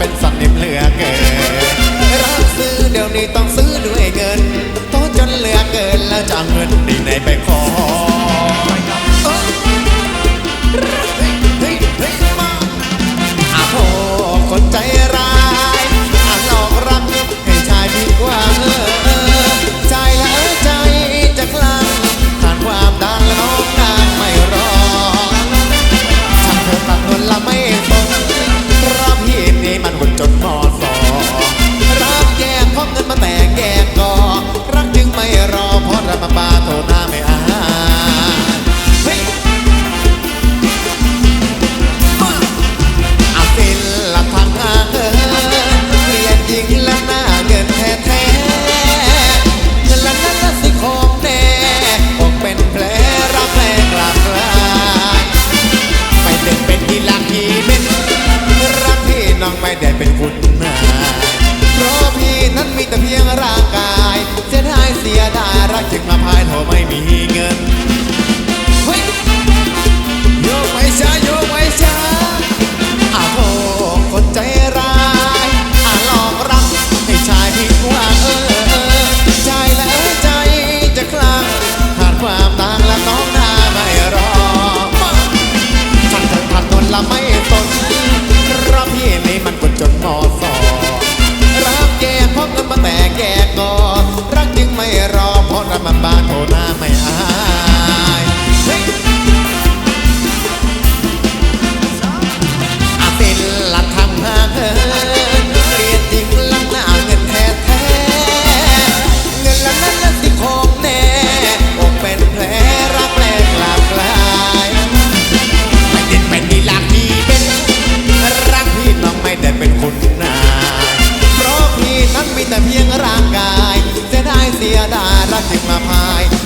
เป็นสัตว์นิ่มเหลือเกินรับซื้อเดี๋ยวนี้ต้องซื้อด้วยเงินโตจนเหลือเกินแล้วจะเงิน งร่างกาย เสียดายเสียดายรักจึงมาพาย